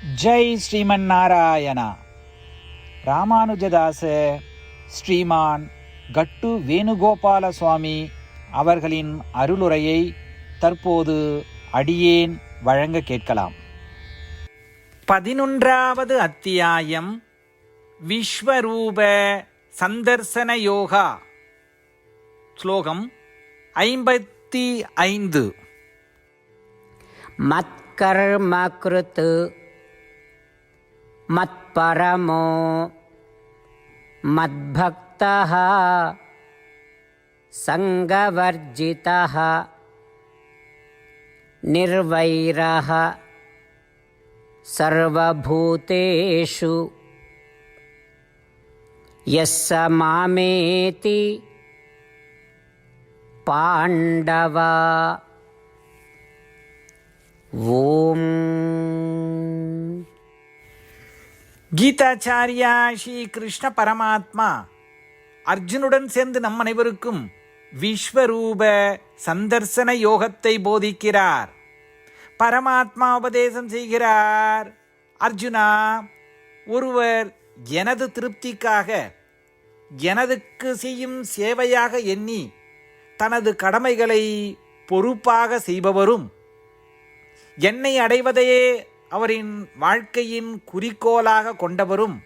ஜெய் ஸ்ரீமன் நாராயணா. ராமானுஜதாச ஸ்ரீமான் கட்டு வேணுகோபால சுவாமி அவர்களின் அருளுரையை தற்போது அடியேன் வழங்க கேட்கலாம். பதினொன்றாவது அத்தியாயம் விஸ்வரூப சந்தர்சன யோகா. ஸ்லோகம் ஐம்பத்தி ஐந்து. மத்கர்ம मत्परमो। मद्भक्तः। सङ्गवर्जितः। निर्वैरः। सर्वभूतेषु। यः स मामेति। पाण्डवा। ஓம் கீதாச்சாரியா ஸ்ரீ கிருஷ்ண பரமாத்மா. அர்ஜுனுடன் சேர்ந்து நம் அனைவருக்கும் விஸ்வரூப சந்தர்சன யோகத்தை போதிக்கிறார். பரமாத்மா உபதேசம் செய்கிறார். அர்ஜுனா ஒருவர் எனது திருப்திக்காக எனதுக்கு செய்யும் சேவையாக எண்ணி தனது கடமைகளை பொறுப்பாக செய்பவரும் என்னை அடைவதையே அவரின் வாழ்க்கையின் குறிக்கோளாக கொண்டவரும்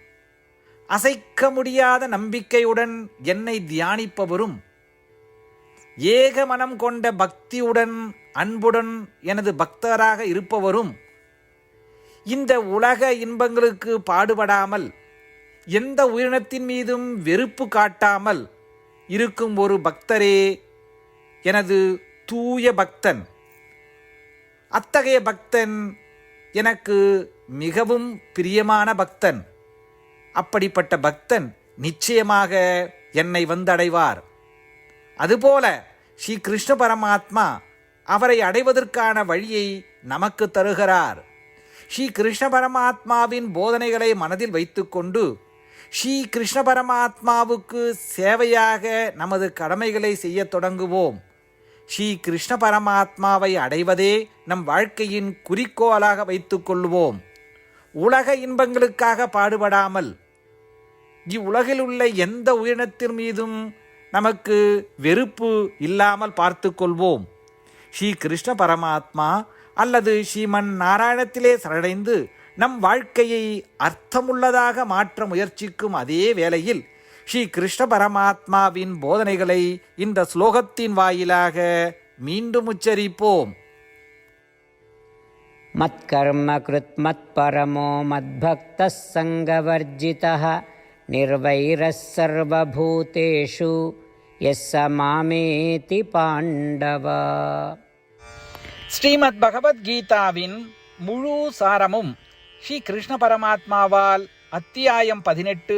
அசைக்க முடியாத நம்பிக்கையுடன் என்னை தியானிப்பவரும் ஏக மனம் கொண்ட பக்தியுடன் அன்புடன் எனது பக்தராக இருப்பவரும் இந்த உலக இன்பங்களுக்கு பாடுபடாமல் எந்த உயிரினத்தின் மீதும் வெறுப்பு காட்டாமல் இருக்கும் ஒரு பக்தரே எனது தூய பக்தன். அத்தகைய பக்தன் எனக்கு மிகவும் பிரியமான பக்தன். அப்படிப்பட்ட பக்தன் நிச்சயமாக என்னை வந்தடைவார். அதுபோல ஸ்ரீ கிருஷ்ண பரமாத்மா அவரை அடைவதற்கான வழியை நமக்கு தருகிறார். ஸ்ரீ கிருஷ்ண பரமாத்மாவின் போதனைகளை மனதில் வைத்துக்கொண்டு ஸ்ரீ கிருஷ்ண பரமாத்மாவுக்கு சேவையாக நமது கடமைகளை செய்யத் தொடங்குவோம். ஸ்ரீ கிருஷ்ண பரமாத்மாவை அடைவதே நம் வாழ்க்கையின் குறிக்கோளாக வைத்துக்கொள்வோம் உலக இன்பங்களுக்காக பாடுபடாமல் இவ்வுலகில் உள்ள எந்த உயிரினத்தின் மீதும் நமக்கு வெறுப்பு இல்லாமல் பார்த்து கொள்வோம். ஸ்ரீ கிருஷ்ண பரமாத்மா அல்லது ஸ்ரீமன் நாராயணத்திலே சரடைந்து நம் வாழ்க்கையை அர்த்தமுள்ளதாக மாற்ற முயற்சிக்கும் அதே வேளையில் ஸ்ரீ கிருஷ்ண பரமாத்மாவின் போதனைகளை இந்த ஸ்லோகத்தின் வாயிலாக மீண்டும் உச்சரிப்போம் मत्कर्मकृत् मत्परमो मद्भक्तः सङ्गवर्जितः निर्वैरः सर्वभूतेषु यः स मामेति पाण्डवा ஸ்ரீமத் பகவத்கீதாவின் முழு சாரமும் ஸ்ரீ கிருஷ்ண பரமாத்மாவால் அத்தியாயம் பதினெட்டு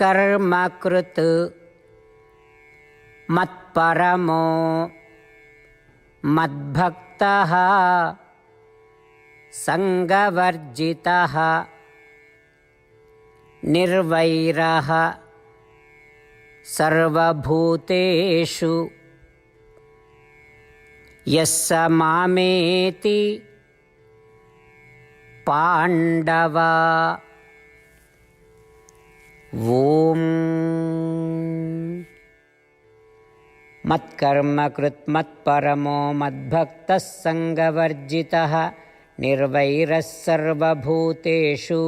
मत्कर्मकृत् मत्परमो मद्भक्तः सङ्गवर्जितः निर्वैरः सर्वभूतेषु यः स मामेति पाण्डवा ॐ मत्कर्म कृत्मत्परमो मद्भक्तः सङ्गवर्जितः निर्वैरः सर्वभूतेषु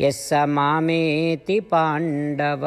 यः स मामेति पाण्डव